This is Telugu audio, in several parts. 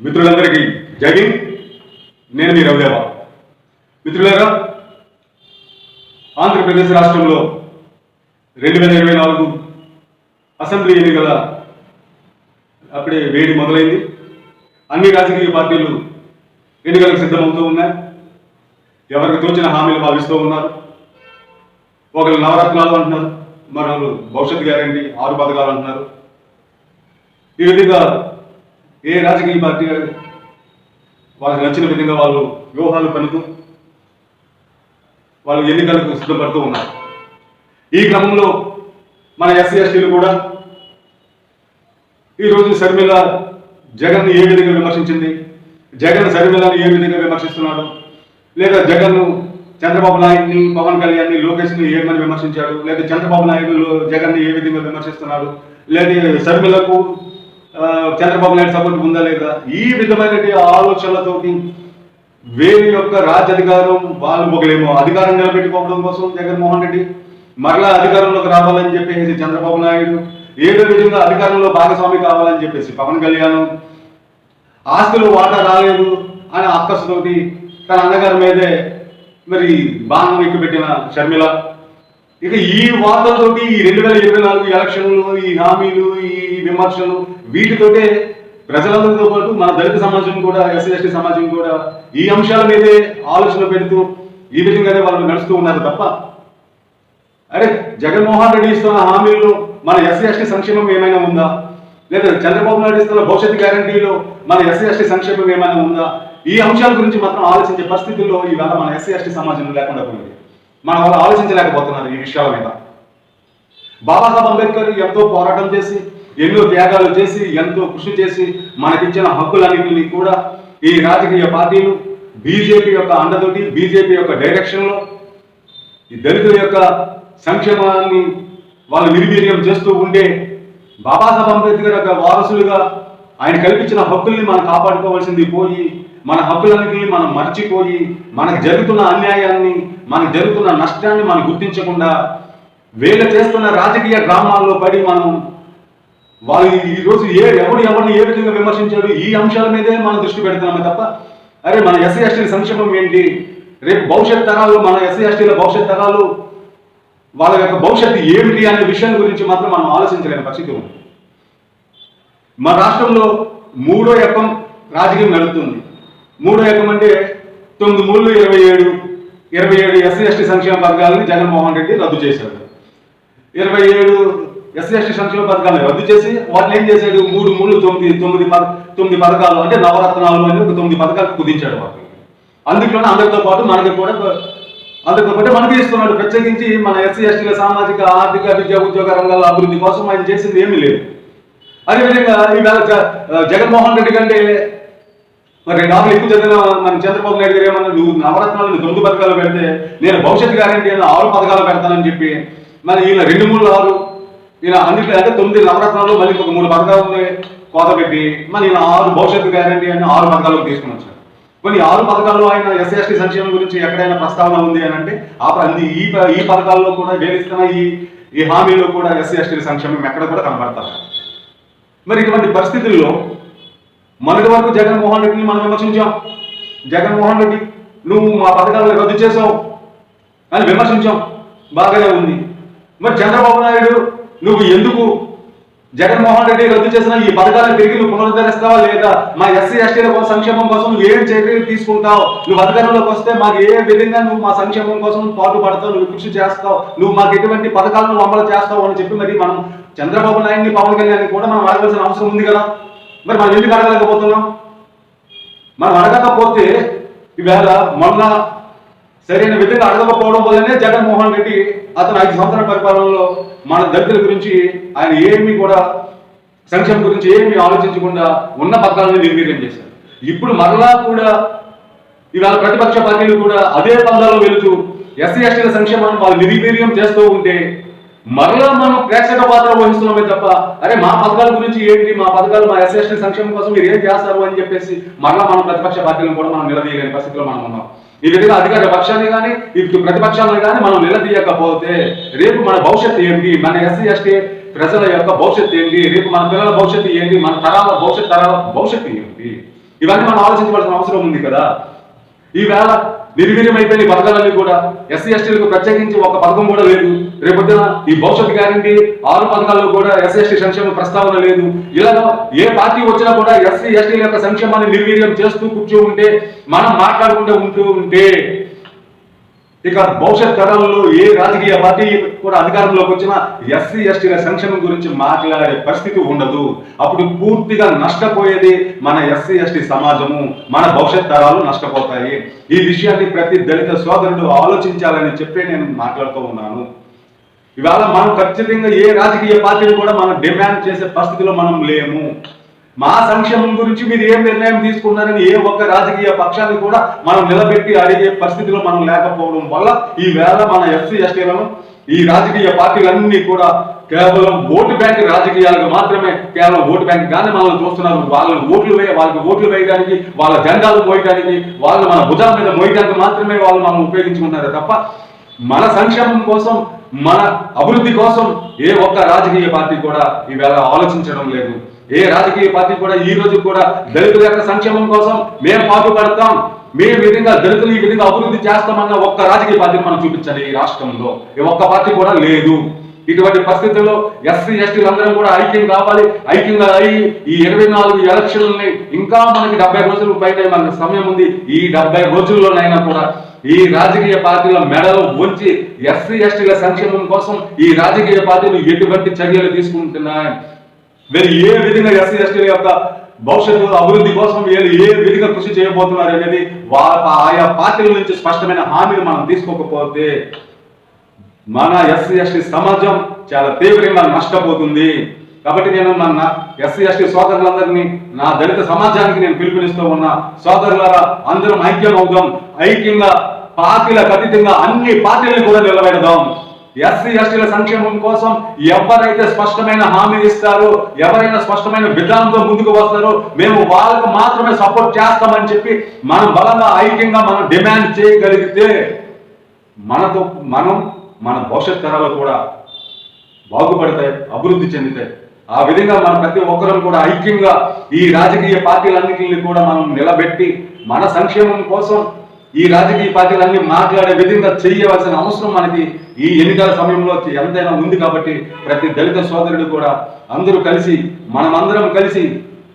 మిత్రులందరికీ జగిన్ నేను మీ రవిదేవ. మిత్రులారా ఆంధ్రప్రదేశ్ రాష్ట్రంలో రెండు వేల ఇరవై నాలుగు అసెంబ్లీ ఎన్నికల అప్పుడే వేడి మొదలైంది. అన్ని రాజకీయ పార్టీలు ఎన్నికలకు సిద్ధమవుతూ ఉన్నాయి. ఎవరికి తోచిన హామీలు భావిస్తూ ఉన్నారు. ఒకరు నవరత్నాలు అంటున్నారు మరొకరు భవిష్యత్ గ్యారంటీ ఆరు పథకాలు అంటున్నారు. ఈ విధంగా ఏ రాజకీయ పార్టీ వాళ్ళకి నచ్చిన విధంగా వాళ్ళు వ్యూహాలు పనుతూ వాళ్ళు ఎన్నికలకు సిద్ధపడుతూ ఉన్నారు. ఈ క్రమంలో మన ఎస్సీ ఎస్టీలు కూడా ఈరోజు శర్మిల జగన్ ఏ విధంగా విమర్శించింది? జగన్ శర్మిలని ఏ విధంగా విమర్శిస్తున్నాడు? లేదా జగన్ చంద్రబాబు నాయుడిని పవన్ కళ్యాణ్ని లోకేష్ని ఏమని విమర్శించాడు? లేదా చంద్రబాబు నాయుడు జగన్ని ఏ విధంగా విమర్శిస్తున్నాడు? లేదా శర్మిలకు చంద్రబాబు నాయుడు సపోర్ట్ ఉందా లేదా? ఈ విధమైన ఆలోచనలతో వేరు యొక్క రాజ్యాధికారం వాళ్ళు ఒకలేమో అధికారం నిలబెట్టుకోవడం కోసం జగన్మోహన్ రెడ్డి మరలా అధికారంలోకి రావాలని చెప్పేసి చంద్రబాబు నాయుడు ఏదో విధంగా అధికారంలో భాగస్వామి కావాలని చెప్పేసి పవన్ కళ్యాణ్ ఆస్తులు వాటా రాలేదు అని అక్కసుతోటి తన అన్నగారి మీదే మరి బాణం ఎక్కుపెట్టిన షర్మిల ఇక ఈ వార్తలతోటి ఈ రెండు వేల ఇరవై నాలుగు ఎలక్షన్లు ఈ హామీలు ఈ విమర్శలు వీటితోటే ప్రజలందరితో పాటు మన దళిత సమాజం కూడా ఎస్సీ ఎస్టీ సమాజం కూడా ఈ అంశాల మీదే ఆలోచన పెడుతూ ఈ విధంగానే వాళ్ళు నడుస్తూ ఉన్నారు తప్ప. అరే జగన్మోహన్ రెడ్డి ఇస్తున్న హామీల్లో మన ఎస్సీ ఎస్టీ సంక్షేమం ఏమైనా ఉందా? లేదా చంద్రబాబు నాయుడు ఇస్తున్న భవిష్యత్ గ్యారంటీలో మన ఎస్సీ ఎస్టీ సంక్షేమం ఏమైనా ఉందా? ఈ అంశాల గురించి మాత్రం ఆలోచించే పరిస్థితుల్లో ఈవేళ మన ఎస్సీ ఎస్టీ సమాజం లేకుండా పోయింది. మన వాళ్ళు ఆలోచించలేకపోతున్నారు ఈ విషయాల మీద. బాబాసాహెబ్ అంబేద్కర్ ఎంతో పోరాటం చేసి ఎన్నో త్యాగాలు చేసి ఎంతో కృషి చేసి మనకిచ్చిన హక్కులన్నింటినీ కూడా ఈ రాజకీయ పార్టీలు బీజేపీ యొక్క అండతోటి బీజేపీ యొక్క డైరెక్షన్లో ఈ దళితుల యొక్క సంక్షేమాన్ని వాళ్ళు నిర్వీర్యం చేస్తూ ఉండే బాబాసాహెబ్ అంబేద్కర్ యొక్క వారసులుగా ఆయన కల్పించిన హక్కుల్ని మనం కాపాడుకోవాల్సింది పోయి మన హక్కులన్నింటినీ మనం మర్చిపోయి మనకు జరుగుతున్న అన్యాయాన్ని మనకు జరుగుతున్న నష్టాన్ని మనం గుర్తించకుండా వీళ్ళు చేస్తున్న రాజకీయ డ్రామాల్లో పడి మనం వాళ్ళు ఈరోజు ఏ ఎవడు ఎవరిని ఏ విధంగా విమర్శించాడు ఈ అంశాల మీదే మనం దృష్టి పెడుతున్నామే తప్ప అరే మన ఎస్సీ ఎస్టీల సంక్షేమం ఏంటి? రేపు భవిష్యత్ తరాలు మన ఎస్సీ ఎస్టీల భవిష్యత్ తరాలు వాళ్ళ యొక్క భవిష్యత్తు ఏమిటి అనే విషయం గురించి మాత్రం మనం ఆలోచించలేని పరిస్థితి ఉంది. మన రాష్ట్రంలో మూడో ఎకం రాజకీయం నడుపుతుంది. మూడో ఏకం అంటే తొమ్మిది మూడు ఇరవై ఏడు ఇరవై ఏడు ఎస్సీ ఎస్టీ సంక్షేమ పథకాలని జగన్మోహన్ రెడ్డి రద్దు చేశాడు. ఇరవై ఏడు ఎస్సీ ఎస్టీ సంక్షేమ పథకాలను రద్దు చేసి వాటిని ఏం చేశాడు? మూడు మూడు తొమ్మిది తొమ్మిది తొమ్మిది పథకాలు అంటే నవరత్నాలు అని ఒక తొమ్మిది పథకాలు కుదించాడు వాళ్ళు అందులోనే అందరితో పాటు మనకి కూడా అందరితో పాటు మనకి ఇస్తున్నాడు. ప్రత్యేకించి మన ఎస్సీ ఎస్టీల సామాజిక ఆర్థిక విద్యా ఉద్యోగ రంగాల అభివృద్ధి కోసం ఆయన చేసింది ఏమీ లేదు. అదేవిధంగా ఈవేళ జగన్మోహన్ రెడ్డి కంటే మరి నాకు ఎక్కువ చదివిన మన చంద్రబాబు నాయుడు గారు ఏమన్నా నువ్వు నవరత్నాలు తొమ్మిది పథకాలు పెడితే నేను భవిష్యత్తు గ్యారంటీ అని ఆరు పథకాలు పెడతానని చెప్పి మరి ఈయన రెండు మూడు ఆరు ఈయన అన్నింటిలో అంటే తొమ్మిది నవరత్నాలు మళ్ళీ ఒక మూడు పథకాలు కోత పెట్టి మరి ఈయన ఆరు భవిష్యత్ గ్యారంటీ అని ఆరు పథకాలు తీసుకుని వచ్చాడు. కొన్ని ఆరు పథకాల్లో ఆయన ఎస్సీ ఎస్టీ సంక్షేమం గురించి ఎక్కడైనా ప్రస్తావన ఉంది అని అంటే ఆ ఈ ప- ఈ పథకాల్లో కూడా వేలిస్తున్న ఈ ఈ హామీలో కూడా ఎస్సీ ఎస్టీ సంక్షేమం ఎక్కడ కూడా కనబడతారు మరి ఇటువంటి పరిస్థితుల్లో మొన్నటి వరకు జగన్మోహన్ రెడ్డిని మనం విమర్శించాం. జగన్మోహన్ రెడ్డి నువ్వు మా పథకాలను రద్దు చేసావు అని విమర్శించాం. బాగానే ఉంది. మరి చంద్రబాబు నాయుడు నువ్వు ఎందుకు జగన్మోహన్ రెడ్డి రద్దు చేసిన ఈ పథకాలను తిరిగి నువ్వు పునరుద్ధరిస్తావా లేదా? మా ఎస్సీ ఎస్టీల సంక్షేమం కోసం నువ్వు ఏం చర్యలు తీసుకుంటావు? నువ్వు అధికారంలోకి వస్తే మాకు ఏ విధంగా నువ్వు మా సంక్షేమం కోసం పాటు పడతావు నువ్వు కృషి చేస్తావు? నువ్వు మాకు ఎటువంటి పథకాలను అమలు చేస్తావు? అని చెప్పి మరి మనం చంద్రబాబు నాయుడిని పవన్ కళ్యాణ్ కూడా మనం అడగాల్సిన అవసరం ఉంది కదా? మరి మనం ఎందుకు అడగలేకపోతున్నాం? మనం అడగకపోతే ఈవేళ మొన్న సరైన విధంగా అడగకపోవడం వల్లనే జగన్మోహన్ రెడ్డి అతను ఐదు సంవత్సరాల పరిపాలనలో మన దళితుల గురించి ఆయన ఏమీ కూడా సంక్షేమం గురించి ఏమి ఆలోచించకుండా ఉన్న పథకాలను నిర్వీర్యం చేశారు. ఇప్పుడు మరలా కూడా ఇవాళ ప్రతిపక్ష పార్టీలు కూడా అదే పందాలో వెళుతూ ఎస్సీ ఎస్టీల సంక్షేమాన్ని వాళ్ళు నిర్వీర్యం చేస్తూ ఉంటే మరలా మనం ప్రేక్షక పాత్ర వహిస్తున్నామే తప్ప అరే మా పథకాల గురించి ఏంటి? మా పథకాలు మా ఎస్ఎస్టీ సంక్షేమం కోసం మీరు ఏం చేస్తారు అని చెప్పేసి మరలా మనం ప్రతిపక్ష పార్టీలను కూడా మనం నిలదీయలేని పరిస్థితిలో మనం ఉన్నాం. ఈ విధంగా అధికార పక్షాన్ని కానీ ఇటు ప్రతిపక్షాలను కానీ మనం నిలదీయకపోతే రేపు మన భవిష్యత్తు ఏంటి? మన ఎస్సీ ఎస్టీ ప్రజల యొక్క భవిష్యత్తు ఏంటి? రేపు మన పిల్లల భవిష్యత్తు ఏంటి? మన తరాల భవిష్యత్ తరాల భవిష్యత్తు ఏంటి? ఇవన్నీ మనం ఆలోచించవలసిన అవసరం ఉంది కదా. ఈవేళ నిర్వీర్యమైపోయిన పథకాలన్నీ కూడా ఎస్సీ ఎస్టీలకు ప్రత్యేకించి ఒక పథకం కూడా లేదు. రేపొద్దున ఈ భవిష్యత్ గ్యారంటీ ఆరు పథకాల్లో కూడా ఎస్సీ ఎస్టీ సంక్షేమ ప్రస్తావన లేదు. ఇలా ఏ పార్టీ వచ్చినా కూడా ఎస్సీ ఎస్టీల యొక్క సంక్షేమాన్ని నిర్వీర్యం చేస్తూ కూర్చో ఉంటే మనం మాట్లాడుకుంటూ ఉంటూ ఉంటే ఇక భవిష్యత్ తరాలలో ఏ రాజకీయ పార్టీ కూడా అధికారంలోకి వచ్చినా ఎస్సీ ఎస్టీల సంక్షేమం గురించి మాట్లాడే పరిస్థితి ఉండదు. అప్పుడు పూర్తిగా నష్టపోయేది మన ఎస్సీ ఎస్టీ సమాజము మన భవిష్యత్ తరాలు నష్టపోతాయి. ఈ విషయాన్ని ప్రతి దళిత సోదరుడు ఆలోచించాలని చెప్పి నేను మాట్లాడుతూ ఉన్నాను. ఇవాళ మనం ఖచ్చితంగా ఏ రాజకీయ పార్టీని కూడా మనం డిమాండ్ చేసే పరిస్థితిలో మనం లేము. మా సంక్షేమం గురించి మీరు ఏం నిర్ణయం తీసుకున్నారని ఏ ఒక్క రాజకీయ పక్షాన్ని కూడా మనం నిలబెట్టి అడిగే పరిస్థితిలో మనం లేకపోవడం వల్ల ఈ వేళ మన ఎస్సీ ఎస్టీలను ఈ రాజకీయ పార్టీలన్నీ కూడా కేవలం ఓటు బ్యాంక్ రాజకీయాలకు మాత్రమే కేవలం ఓటు బ్యాంక్ కానీ మనల్ని చూస్తున్నారు. వాళ్ళని ఓట్లు వేయ వాళ్ళకి ఓట్లు వేయడానికి వాళ్ళ జెండాలు మోయడానికి వాళ్ళు మన భుజాల మీద మోయడానికి మాత్రమే వాళ్ళు మనం ఉపయోగించుకుంటున్నారు తప్ప మన సంక్షేమం కోసం మన అభివృద్ధి కోసం ఏ ఒక్క రాజకీయ పార్టీ కూడా ఈవేళ ఆలోచించడం లేదు. ఏ రాజకీయ పార్టీ కూడా ఈ రోజు కూడా దళితుల యొక్క సంక్షేమం కోసం మేము పాటుపడతాం మేము విధంగా దళితులు ఈ విధంగా అభివృద్ధి చేస్తామన్న ఒక్క రాజకీయ పార్టీని మనం చూపించండి ఈ రాష్ట్రంలో. ఈ ఒక్క పార్టీ కూడా లేదు. ఇటువంటి పరిస్థితుల్లో ఎస్సీ ఎస్టీలు అందరం కూడా ఐక్యం కావాలి. ఐక్యంగా అయ్యి ఈ ఇరవై నాలుగు ఎలక్షన్లని ఇంకా మనకి డెబ్బై రోజులు పైన మనకి సమయం ఉంది. ఈ డెబ్బై రోజుల్లోనైనా కూడా ఈ రాజకీయ పార్టీల మెడలు ఉంచి ఎస్సీ ఎస్టీల సంక్షేమం కోసం ఈ రాజకీయ పార్టీలు ఎటువంటి చర్యలు తీసుకుంటున్నాయి? మీరు ఏ విధంగా ఎస్సీ ఎస్టీల యొక్క భవిష్యత్తు అభివృద్ధి కోసం ఏ ఏ విధంగా కృషి చేయబోతున్నారు అనేది వా- ఆయా పార్టీల నుంచి స్పష్టమైన హామీలు మనం తీసుకోకపోతే మన ఎస్సీ ఎస్టీ సమాజం చాలా తీవ్రంగా నష్టపోతుంది. కాబట్టి నేను మన ఎస్సీ ఎస్టీ సోదరులందరినీ నా దళిత సమాజానికి నేను పిలుపునిస్తూ ఉన్నా సోదరులారా అందరం ఐక్యం అవుదాం ఐక్యంగా పార్టీల అతీతంగా అన్ని పార్టీలను కూడా నిలబెడదాం. ఎస్సీ ఎస్టీల సంక్షేమం కోసం ఎవరైతే స్పష్టమైన హామీ ఇస్తారో ఎవరైనా స్పష్టమైన విధానంతో ముందుకు వస్తారో మేము వాళ్ళకు మాత్రమే సపోర్ట్ చేస్తామని చెప్పి మనం బలంగా ఐక్యంగా మనం డిమాండ్ చేయగలిగితే మనతో మనం మన భవిష్యత్ తరాలు కూడా బాగుపడతాయి అభివృద్ధి చెందుతాయి. ఆ విధంగా మన ప్రతి ఒక్కరం కూడా ఐక్యంగా ఈ రాజకీయ పార్టీలన్నింటినీ కూడా మనం నిలబెట్టి మన సంక్షేమం కోసం ఈ రాజకీయ పార్టీలన్నీ మాట్లాడే విధంగా చేయవలసిన అవసరం మనకి ఈ ఎన్నికల సమయంలో ఎంతైనా ఉంది కాబట్టి ప్రతి దళిత సోదరుడు కూడా అందరూ కలిసి మనమందరం కలిసి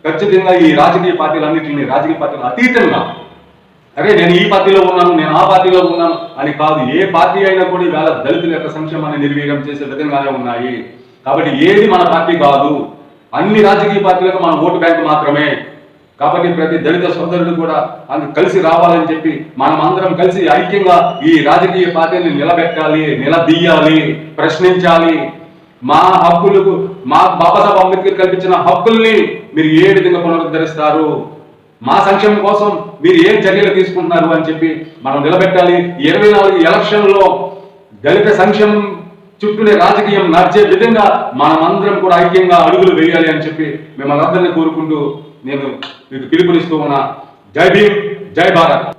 ఖచ్చితంగా ఈ రాజకీయ పార్టీలన్నింటినీ రాజకీయ పార్టీలు అతీతంగా అరే నేను ఈ పార్టీలో ఉన్నాను నేను ఆ పార్టీలో ఉన్నాను అని కాదు ఏ పార్టీ అయినా కూడా ఇవాళ దళితుల యొక్క సంక్షేమాన్ని నిర్వీర్యం చేసే విధంగానే ఉన్నాయి. కాబట్టి ఏది మన పార్టీ కాదు. అన్ని రాజకీయ పార్టీలకు మన ఓటు బ్యాంక్ మాత్రమే. కాబట్టి ప్రతి దళిత సోదరుడు కూడా అందుకు కలిసి రావాలని చెప్పి మనం అందరం కలిసి ఐక్యంగా ఈ రాజకీయ పార్టీని నిలబెట్టాలి నిలదీయాలి ప్రశ్నించాలి. మా హక్కులకు మా బాబాసాహెబ్ అంబేద్కర్ కల్పించిన హక్కుల్ని మీరు ఏ విధంగా పునరుద్ధరిస్తారు? మా సంక్షేమం కోసం మీరు ఏం చర్యలు తీసుకుంటున్నారు అని చెప్పి మనం నిలబెట్టాలి. ఇరవై నాలుగు ఎలక్షన్లో దళిత సంక్షేమం చుట్టూనే రాజకీయం నడిచే విధంగా మనమందరం కూడా ఐక్యంగా అడుగులు వేయాలి అని చెప్పి మిమ్మల్ని అందరినీ కోరుకుంటూ నేను మీకు పిలుపునిస్తూ ఉన్నా. జై భీమ్ జై భారత్.